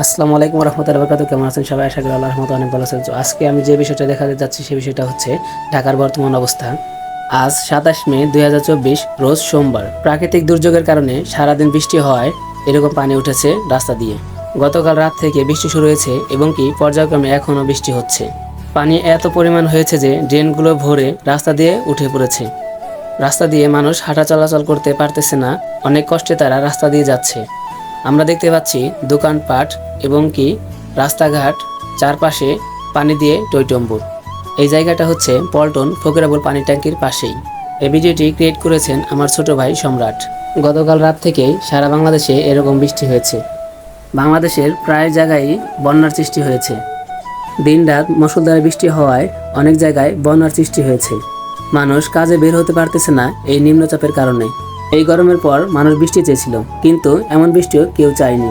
আসসালামু আলাইকুম রহমতুল্লাহ বরকাত কেমন আছেন সবাই? আশা করি আল্লাহ রহমত অনেক ভালো আছেন। আজকে আমি যে বিষয়টা দেখাতে যাচ্ছি সেই বিষয়টা হচ্ছে ঢাকার বর্তমান অবস্থা। আজ সাতাশ মে দুই হাজার চব্বিশ, রোজ সোমবার। প্রাকৃতিক দুর্যোগের কারণে সারাদিন বৃষ্টি হওয়ায় এরকম পানি উঠেছে রাস্তা দিয়ে। গতকাল রাত থেকে বৃষ্টি শুরু হয়েছে এবং কি পর্যায়ক্রমে এখনও বৃষ্টি হচ্ছে। পানি এত পরিমাণ হয়েছে যে ড্রেনগুলো ভরে রাস্তা দিয়ে উঠে পড়েছে। রাস্তা দিয়ে মানুষ হাঁটা চলাচল করতে পারতেছে না, অনেক কষ্টে তারা রাস্তা দিয়ে যাচ্ছে। আমরা দেখতে পাচ্ছি দোকানপাট এবং কি রাস্তাঘাট চারপাশে পানি দিয়ে টইটম্বুর। এই জায়গাটা হচ্ছে পল্টন ফকিরাবুল পানি ট্যাঙ্কির পাশেই। এই ভিডিওটি ক্রিয়েট করেছেন আমার ছোট ভাই সম্রাট। গতকাল রাত থেকেই সারা বাংলাদেশে এরকম বৃষ্টি হয়েছে। বাংলাদেশের প্রায় জায়গায় বন্যার সৃষ্টি হয়েছে। দিন রাত মুসলধারে বৃষ্টি হওয়ায় অনেক জায়গায় বন্যার সৃষ্টি হয়েছে। মানুষ কাজে বের হতে পারতেছে না এই নিম্নচাপের কারণে। এই গরমের পর মানুষ বৃষ্টি চেয়েছিল, কিন্তু এমন বৃষ্টিও কেউ চায়নি।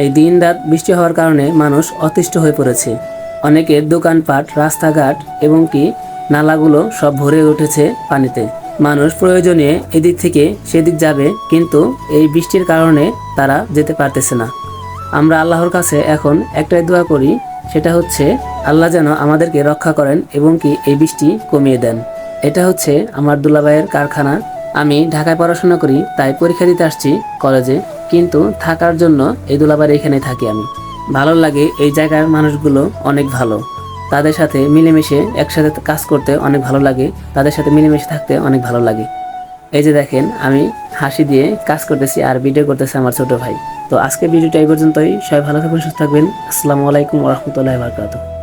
এই দিন রাত বৃষ্টি হওয়ার কারণে মানুষ অতিষ্ঠ হয়ে পড়েছে। অনেকের দোকানপাট, রাস্তাঘাট এবং কি নালাগুলো সব ভরে উঠেছে পানিতে। মানুষ প্রয়োজনে এদিক থেকে সেদিক যাবে, কিন্তু এই বৃষ্টির কারণে তারা যেতে পারতেছে না। আমরা আল্লাহর কাছে এখন একটাই দোয়া করি, সেটা হচ্ছে, আল্লাহ যেন আমাদেরকে রক্ষা করেন এবং কি এই বৃষ্টি কমিয়ে দেন। এটা হচ্ছে আমার দুলাভাইয়ের কারখানা। আমি ঢাকায় পড়াশোনা করি, তাই পরীক্ষা দিতে আসছি কলেজে, কিন্তু থাকার জন্য এই দুলাবার এখানে থাকি আমি। ভালো লাগে এই জায়গার মানুষগুলো অনেক ভালো। তাদের সাথে মিলেমিশে একসাথে কাজ করতে অনেক ভালো লাগে, তাদের সাথে মিলেমিশে থাকতে অনেক ভালো লাগে। এই যে দেখেন, আমি হাসি দিয়ে কাজ করতেছি আর ভিডিও করতেছি আমার ছোট ভাই। তো আজকে ভিডিওটা এই পর্যন্তই। সবাই ভালো থাকবেন, সুস্থ থাকবেন। আসসালামু আলাইকুম রহমতুল্লাহ বারকাতুহ।